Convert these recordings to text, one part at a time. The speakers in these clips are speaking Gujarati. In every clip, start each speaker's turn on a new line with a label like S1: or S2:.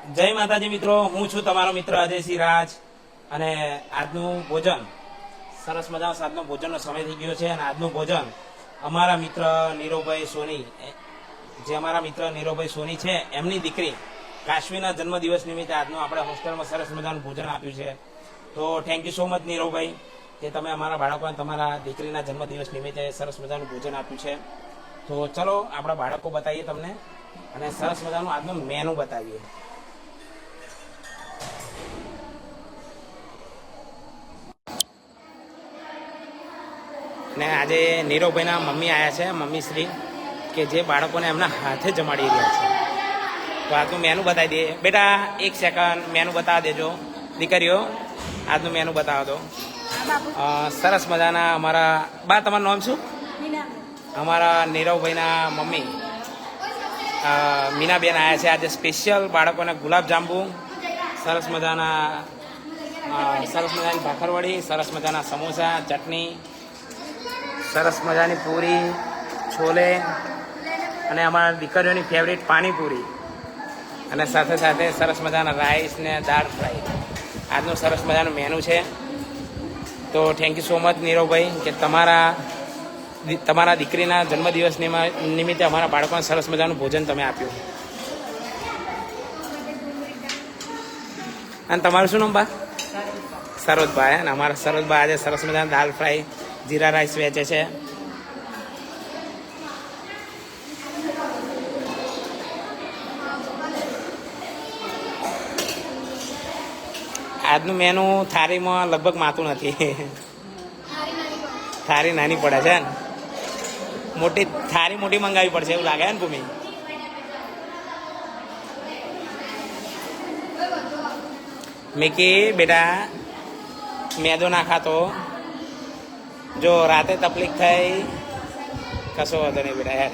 S1: જય માતાજી મિત્રો, હું છું તમારો મિત્ર અજયસિંહ રાજ અને આજનું ભોજન, સરસ મજાનો આજનો ભોજનનો સમય થઈ ગયો છે અને આજનું ભોજન અમારા મિત્ર નીરવભાઈ સોની જે અમારા મિત્ર નીરવભાઈ સોની છે, એમની દીકરી કાશ્મીરના જન્મદિવસ નિમિત્તે આજનું આપણે હોસ્ટેલમાં સરસ મજાનું ભોજન આપ્યું છે. તો થેન્ક યુ સો મચ નીરવભાઈ કે તમે અમારા બાળકોને તમારા દીકરીના જન્મદિવસ નિમિત્તે સરસ મજાનું ભોજન આપ્યું છે. તો ચલો આપણા બાળકો બતાવીએ તમને અને સરસ મજાનું આજનું મેનુ બતાવીએ. ને આજે નીરવભાઈના મમ્મી આવ્યા છે મમ્મી શ્રી કે જે બાળકોને એમના હાથે જમાડી રહ્યા છે. તો આજનું મેનુ બતાવી દઈએ. બેટા એક સેકન્ડ મેનુ બતાવી દેજો. દીકરીઓ આજનું મેનુ બતાવો દો સરસ મજાના અમારા બા તમારું નામ શું? અમારા નીરવભાઈના મમ્મી. મીનાબેન આવ્યા છે આજે સ્પેશિયલ બાળકોને ગુલાબ જાંબુ સરસ મજાના સરસ મજાની ભાખરવડી સરસ મજાના સમોસા ચટણી સરસ મજાની પૂરી છોલે અને અમારા દીકરીઓની ફેવરિટ પાણીપુરી. અને સાથે સાથે સરસ મજાના રાઈસ ને દાળ ફ્રાય આજનું સરસ મજાનું મેનુ છે. તો થેન્ક યુ સો મચ નીરવભાઈ કે તમારા તમારા દીકરીના જન્મદિવસ નિમિત્તે અમારા બાળકોને સરસ મજાનું ભોજન તમે આપ્યું. અને તમારું શું નામ બા? સરોજભાઈ અને અમારા સરોજભાઈ આજે સરસ મજાના દાલ ફ્રાય જીરા રાઈસ વેચે છે. આજનું મેનુ થાળીમાં લગભગ માતું નથી. થારી નાની પડે છે ને. મોટી થારી મોટી મંગાવી પડશે એવું લાગે ને ભૂમિ? મિકી, બેટા, મેદો ના ખાતો જો રાતે તકલીફ થઈ, કશો વાંધો નહીં બેટા યાર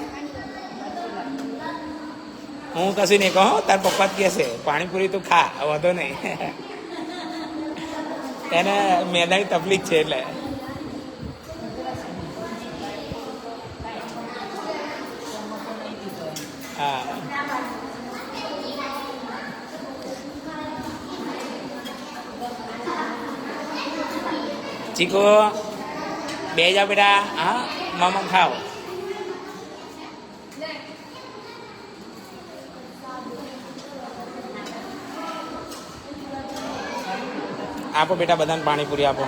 S1: હું કશું નહીં કહું, તાર પપ્પા જ કહેશે પાણીપુરી તું ખા વાંધો નહીં. એને મેદાની તકલીફ છે એટલે. હા. ચીકો. બે જા બેટા હા મામા ખાઓ. આપો બેટા બધાને પાણીપુરી આપો.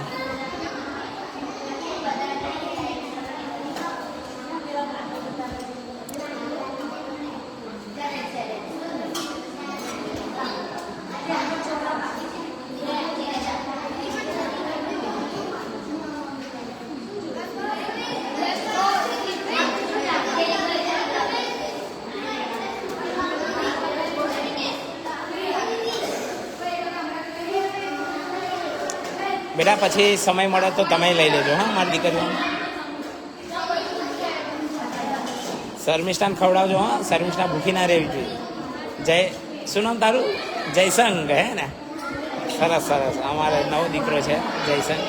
S1: બેટા પછી સમય મળે તો તમે લઈ લેજો, હા, મારી દીકરીઓ. શર્મિષ્ઠાને ખવડાવજો, હા શર્મિષ્ઠા ભૂખી ના રહેવી જોઈએ. જય, શું નામ તારું? જયસંગ, હે ને? સરસ સરસ. અમારે નવો દીકરો છે, જયસંગ.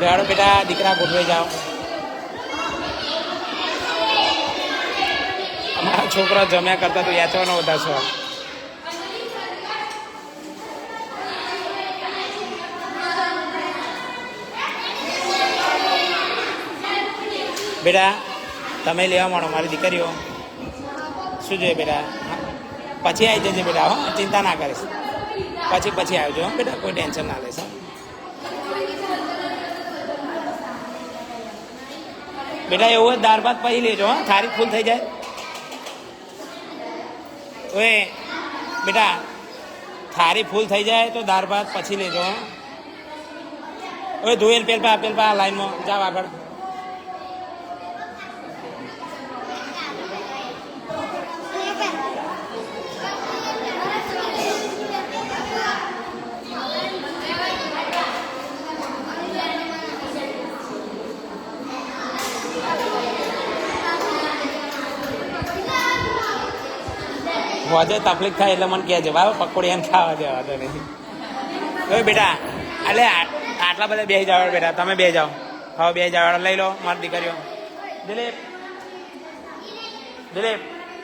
S1: બેહાડો બેટા, દીકરા ગોઠવાઈ જાઓ. અમારા છોકરા જમ્યા કરતા તો યાચવાનો વધારે શોખ બેટા, તમે લેવા માંડો, મારી દીકરીઓ. શું જોઈએ બેટા. પછી આવી જજે બેટા, હો, ચિંતા ના કરીશ. પછી પછી આવજો, હો, બેટા, કોઈ ટેન્શન ના લેશો. બેટા, એવું હોય દાળ ભાત પછી લેજો, હા, થારી ફૂલ થઈ જાય. ઓએ બેટા, થારી ફૂલ થઈ જાય તો દાળ ભાત પછી લેજો ઓય ધોયેલ પેલપા પેલપા લાઈનમાં, જાવ આગળ. હોજે તકલીફ થાય એટલે મને કહેજે. બરાબર પકોડી એમ ખાવા દેવા તો નહીં. ઓય બેટા એટલે આટલા બધા બે જાવ બેટા. તમે બે જાઓ. હવે બે જાવ લઈ લો મારી દીકરીઓ. દિલીપ દિલીપ,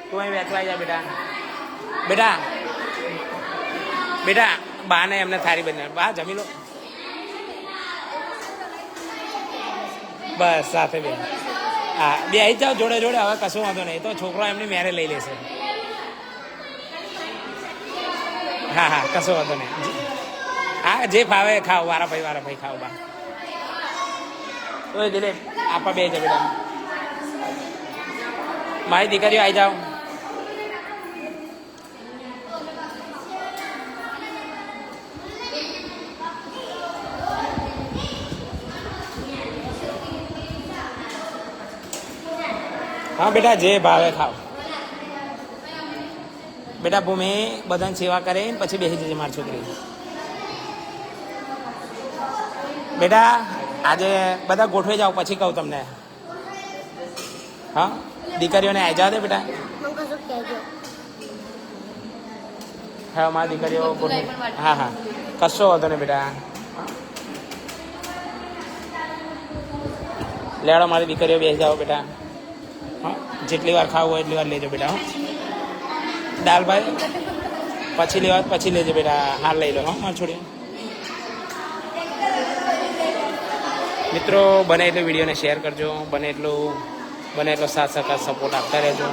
S1: તું અહીં વેચવાઈ જા બેટા. બેટા બેટા, બાને એમને સારી બની બા જમી લો. બસ, સાથે બે હા બે આવી જાઓ, જોડે જોડે. હવે કશું વાંધો નહીં. તો છોકરો એમની મેરે લઈ લેશે. હા હા કશો વાંધો નહીં. હા જે ભાવે ખાઓ વારા ભાઈ વારા ભાઈ ખાઓ બા. ઓય દિલીપ. આપા બે છે બેટા. મારી દીકરીઓ આવી જાઓ. હા બેટા જે ભાવે ખાઓ. બેટા ભૂમિ બધાની સેવા કરે ને પછી બેસી જજે મારી છોકરી. બેટા આજે બધા ગોઠવી જાઓ પછી કહું તમને. હા? દીકરીઓને આવી જાવ દે બેટા. હા મારી દીકરીઓ ગોઠવી. હા હા. કશો વાંધો ને બેટા. લેડો મારી દીકરીઓ બેસી જાઓ બેટા. હા? જેટલી વાર ખાવું હોય એટલી વાર લેજો બેટા હો. દાલ ભાઈ પછી લેવા પછી લેજો બેટા હાલ લઈ લો હા માર છોડી મિત્રો બને એટલું વિડીયોને શેર કરજો બને એટલું બને એટલો સાથ સહકાર સપોર્ટ આપતા રહેજો.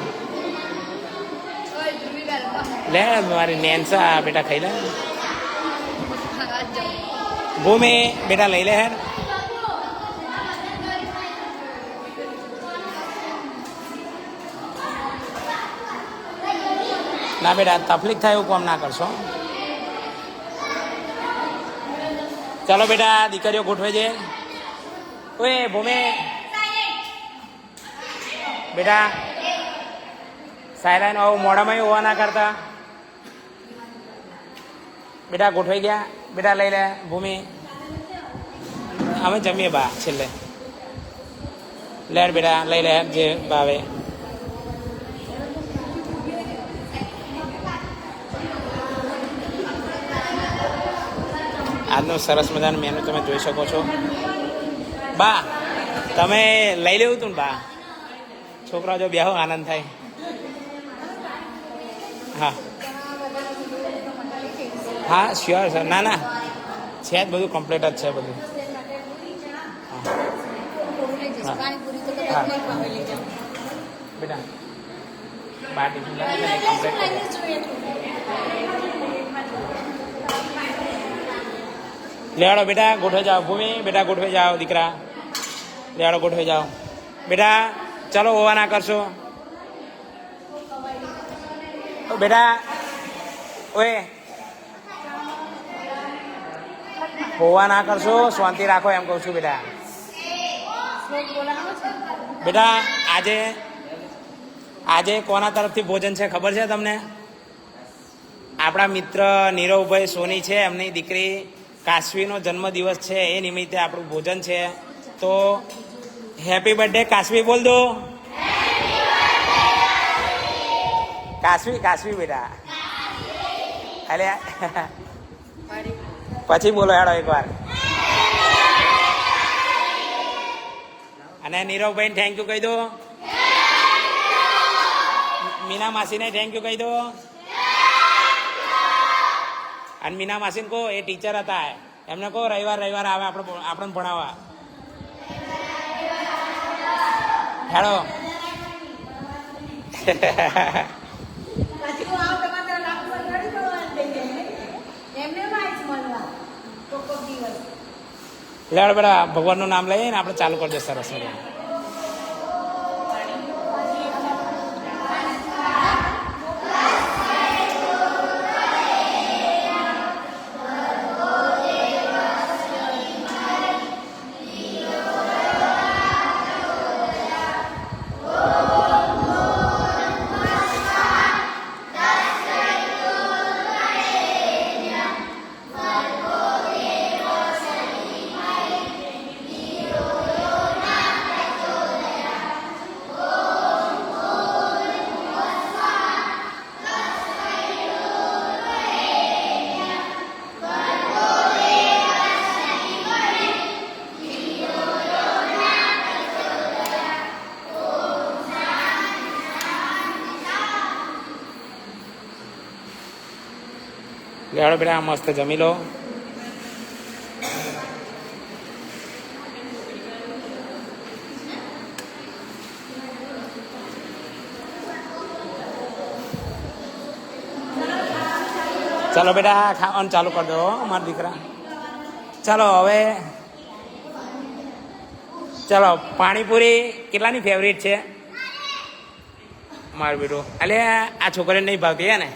S1: લે મારી નેન્સા બેટા ખાઈ લે. ભૂમિ બેટા લઈ લે હેર. ના બેટા, તકલીફ થાય એવું કામ ના કરશો. ચાલો બેટા, દીકરીઓ ગોઠવે છે. ઓએ ભૂમે. બેટા સાયરાન આવું, મોઢામાં હોવા ના કરતા. બેટા, ગોઠવાઈ ગયા. બેટા, લઈ લે, ભૂમિ. અમે જમીએ બા, છેલ્લે. લેડ બેટા, લઈ લે, જે ભાવે. આજનું સરસ મજાનું મેનુ તમે જોઈ શકો છો. બા, તમે લઈ લેવું તું બા. છોકરા જો બેહો, આનંદ થાય. હા. હા શ્યોર સર ના ના. છે જ બધું કમ્પ્લીટ જ છે બધું. બેટા ને કમ્પ્લીટ લેવાડો બેટા ગોઠવે જાઓ ભૂમિ, બેટા ગોઠવે જાઓ દીકરા. લેવાડો ગોઠવે જાઓ. બેટા, ચાલો હોવા ના કરશો બેટા, ઓએ. હોવા ના કરશો, શાંતિ રાખો એમ કહું છું બેટા. બેટા, આજે આજે કોના તરફથી ભોજન છે ખબર છે તમને? આપણા મિત્ર નીરવભાઈ સોની છે, એમની દીકરી કાશવીનો જન્મદિવસ છે, એ નિમિત્તે આપણું ભોજન છે. તો હેપી બર્થડે કાશ્વી બોલ દો. કાશવી કાશવી બેટા. અરે પછી બોલો હેડો એકવાર. અને નીરવભાઈ થેન્ક યુ કહી દો. મીના માસીને થેન્ક યુ કહી દો. અને મીના માસીને કહો એ ટીચર હતા. એમને કહો રવિવાર રવિવાર આવે આપણે આપણને ભણાવવા. હેડો. લેડ બેડા ભગવાનનું નામ લઈએ ને આપણે ચાલુ કરજો સરસ મજાનું. લેવડો બેટા મસ્ત જમી લો. ચાલો બેટા ખાવાનું ચાલુ કરી દો અમારા દીકરા. ચાલો, હવે ચાલો, પાણીપુરી કેટલાની ફેવરેટ છે? મારું બેટું. અલે, આ છોકરીને નહીં ભાવતી, હે ને?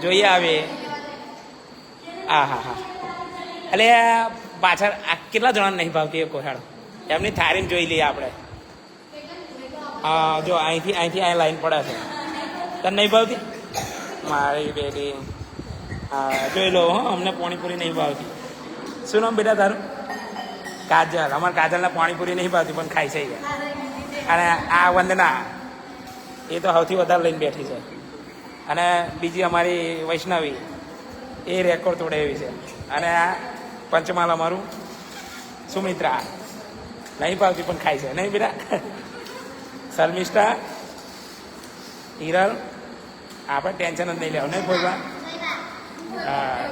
S1: જોઈએ આવે. હા હા હા. એટલે પાછળ આ કેટલા જણાને નહીં ભાવતી એ કોહાડ એમની થારીને જોઈ લઈએ આપણે. હા જો અહીંથી અહીંથી અહીં લાઈન પડે છે. તને નહીં ભાવતી? મારી બેટી. હા જોઈ લો હો અમને પાણીપુરી નહીં ભાવતી. શું નામ બેટા તારું? કાજલ. અમારે કાજલને પાણીપુરી નહીં ભાવતી પણ ખાઈ છે. અને આ વંદના એ તો સૌથી વધારે લઈને બેઠી છે. અને બીજી અમારી વૈષ્ણવી. એ રેકોર્ડ તોડે એવી છે. અને આ પંચમાલ અમારું સુમિત્રા. નહીં ભાવતી પણ ખાય છે. નહીં બેટા શર્મિષ્ઠા, હિરલ, આપણે ટેન્શન જ નહીં લેવું નહીં હા.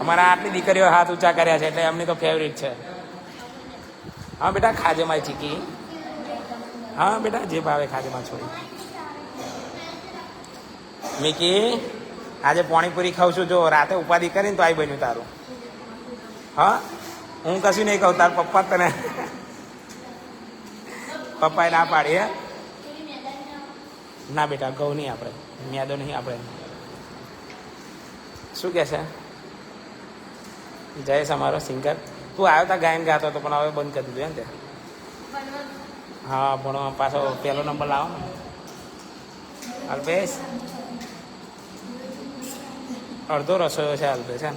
S1: અમારા આટલી દીકરીઓ હાથ ઊંચા કર્યા છે, એટલે એમની તો ફેવરિટ છે. હા, બેટા, ખાજે મારી ચીકી. હા, બેટા, જે ભાવે ખાજે માં છોડી મિકી આજે પાણીપુરી ખાઉં છું. જો રાતે ઉપાધિ કરીને તો આવી બન્યું તારું. હા? હું કશું નહીં કહું, તાર પપ્પા તને પપ્પાએ ના પાડી, હે? ના બેટા, ઘઉં નહીં આપણે. મેદો નહીં આપણે. શું કહે છે? જયેશ અમારો સિંગર તું આવ્યો તા ગાયન ગાતો હતો, પણ હવે બંધ કરી દીધું એમ તે હા, ભણવા પાછો પહેલો નંબર લાવો ને. અલ્પેશ અડધો રસોયો છે અલ્પેશ છે ને?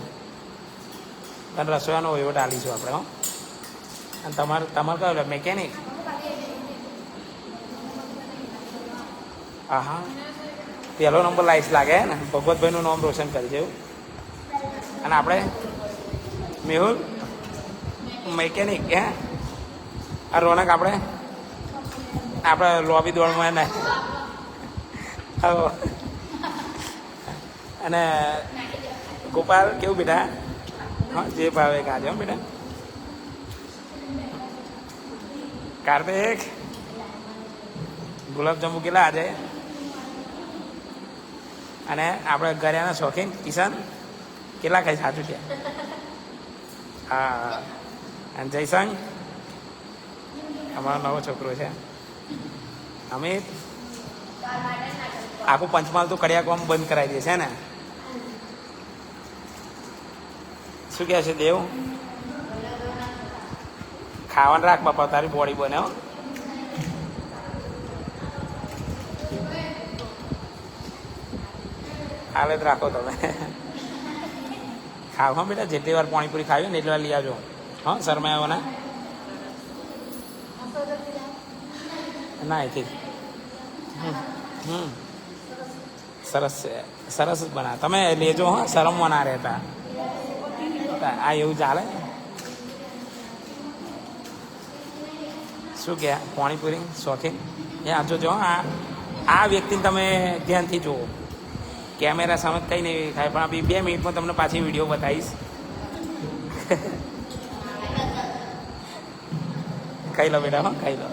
S1: પણ રસોયાનો વહીવટ આલીશું આપણે, હો. અને તમારે તમારે કયો મેકેનિક હા હા પહેલો નંબર લાઈસ લાગે ને? ભગવતભાઈનું નામ રોશન કરી એવું. અને આપણે, મેહુલ મેકેનિક હે? આ રોનક આપણે આપણે લોબી દોડમાં ને? હવે અને ગોપાલ, કેવું બેટા? હા, જે ભાવે હો બેટા. કાર્તિક, ગુલાબજાંબુ કેટલા આજે? અને આપણે ગળ્યાના શોખીન, કિશન, કેટલા ખાઈ સાચું છે હા. અને જયસંગ, અમારો નવો છોકરો છે. અમિત, આખું પંચમહાલ તો કડિયા કોમ બંધ કરાવી દે છે ને? શું કહે છે દેવ? ખાવાનું રાખ બાપા, તારી બોડી બને હાલે જ રાખો તમે. ખાવા બેટા, જેટલી વાર પાણીપુરી ખાવી ને એટલી વાર લઈ આવજો. હા શરમાયો ના, એથી હમ સરસ છે. સરસ જ બના તમે લેજો, હા, શરમમાં ના રહેતા. આ એવું ચાલે? શું કે પાણીપુરી? શોખીન? એ આ જોજો આ આ વ્યક્તિને તમે ધ્યાનથી જુઓ. કેમેરા સામે કંઈ નહીં થાય, પણ બી બે મિનિટમાં તમને પાછી વીડિયો બતાવીશ. ખાઈ લો બેટા, હો, ખાઈ લો.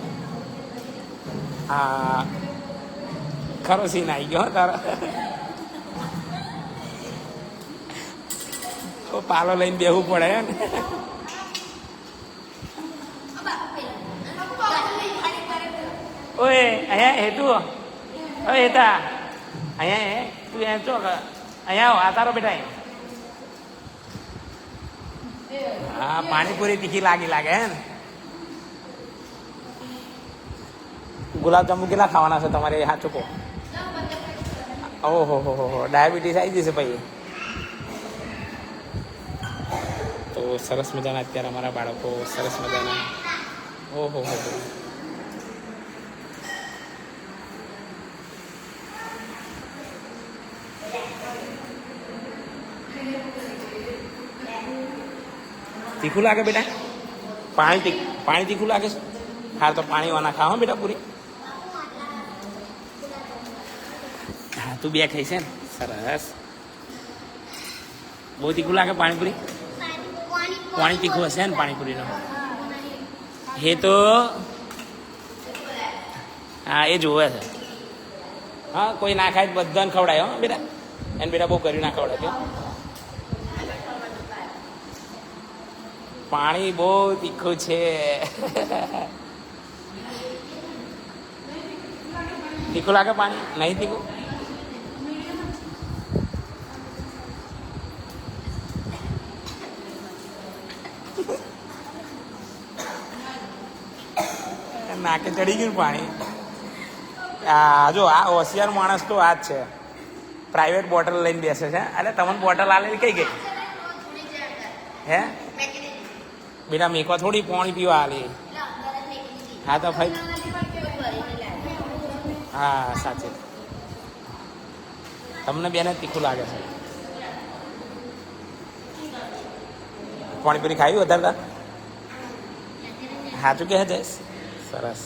S1: આ ખરો સીન આવી ગયો તારો. તો પાલો લઈને બેહવું પડે ને. ઓય, અહીંયા હેતુ ઓ હેતા. અહીંયા હે? તું એમ ચો અહીંયા આવો આ તારો બેટા હા, પાણીપુરી તીખી લાગી લાગે હે ને. ગુલાબજાંબુ કેટલા ખાવાના છે તમારે? હા, ચૂકો. ઓહો, હો હો ડાયાબિટીસ આવી જશે ભાઈ. તો સરસ મજાના અત્યારે અમારા બાળકો સરસ મજાના. ઓહો, હો હો. તીખું લાગે બેટા? પાણી તીખ પાણી તીખું લાગે? છે હા, તો પાણી વાના ખાવા બેટા, પૂરી. હા, તું બે ખાઈ છે ને? સરસ. બહુ તીખું લાગે પાણીપુરી? પાણી તીખું હશે ને પાણીપુરીનો? હે તો હા, એ જોવે છે. હા, કોઈ ના ખાય બધાને ખવડાય, હો, બેટા. એને બેટા બહુ કર્યું ના ખવડાય પાણી બહુ તીખું છે. તીખું લાગે પાણી? નહીં તીખું? નાકે ચડી ગયું પાણી. આ જો, આ હોશિયાર માણસ તો આ જ છે. પ્રાઇવેટ બોટલ લઈને બેસે છે. અરે, તમને બોટલ આલે કઈ ગઈ? હે? બેટા મેકવા થોડી પાણી પીવા આલી. હા, તો ભાઈ હા, સાચી. તમને બેને તીખું લાગે છે. પાણીપુરી ખાવી વધારે સાચું કે જઈશ. સરસ.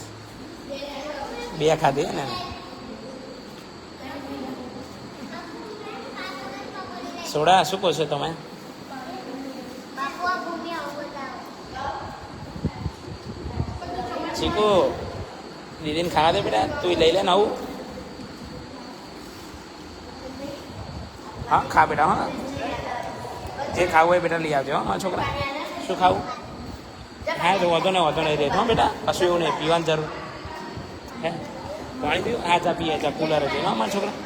S1: બે ખાધી ને? સોડા શું કહો છો તમે? ચીકુ, દીદીને ખાવા દે બેટા, તું લઈ લે ને આવું. હા, ખા બેટા, હા. જે ખાવું હોય બેટા લઈ આવજો હા, છોકરા. શું ખાવું? હા, તો વધો ને, વધો નહીં રહેતો બેટા. કશું એવું નહીં, પીવાની જરૂર. હે? પાણી પીવું હા ચા પીએ, ચા કુલર છે, હા મારા છોકરા.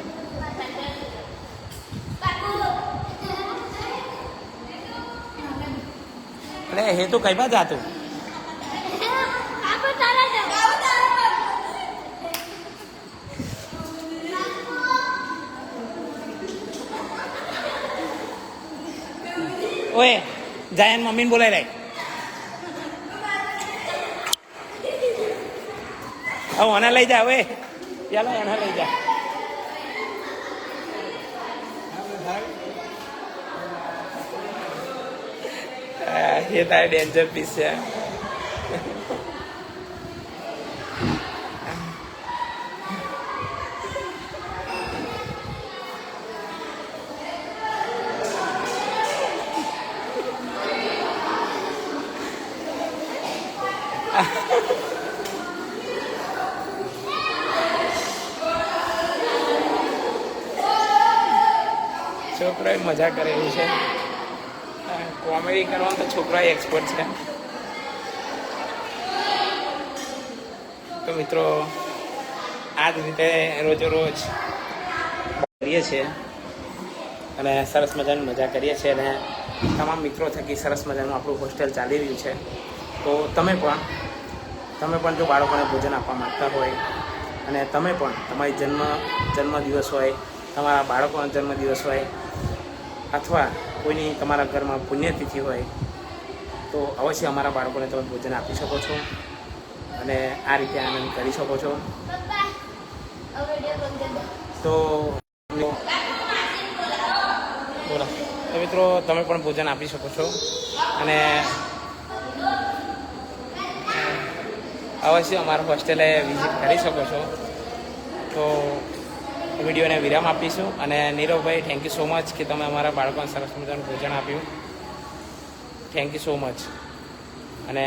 S1: એટલે હે તો કઈ બા જાતું ઓએ જાય એને મમ્મીને બોલાય રાખ. હવે ઓને લઈ જા ઓએ ચાલો એને લઈ જા. એ તારે ડેન્જર પીસ છોકરાએ મજા કરે એવું છે કોમેડી કરવાનું તો છોકરા એક્સપર્ટ છે. તો મિત્રો આ જ રીતે રોજો રોજ કરીએ છીએ અને સરસ મજાની મજા કરીએ છીએ અને તમામ મિત્રો થકી સરસ મજાનું આપણું હોસ્ટેલ ચાલી રહ્યું છે. તો તમે પણ તમે પણ જો બાળકોને ભોજન આપવા માગતા હોય અને તમે પણ, તમારી જન્મ, જન્મદિવસ હોય તમારા બાળકોનો જન્મદિવસ હોય, અથવા કોઈની તમારા ઘરમાં પુણ્યતિથિ હોય, તો અવશ્ય અમારા બાળકોને તમે ભોજન આપી શકો છો અને આ રીતે આનંદ કરી શકો છો. તો બોલો. તો મિત્રો, તમે પણ ભોજન આપી શકો છો અને અવશ્ય અમારા હોસ્ટેલે વિઝિટ કરી શકો છો. તો વિડીયોને વિરામ આપીશું અને નીરવભાઈ થેન્ક યુ સો મચ કે તમે અમારા બાળકોને સરસ મજાનું ભોજન આપ્યું. થેન્ક યુ સો મચ અને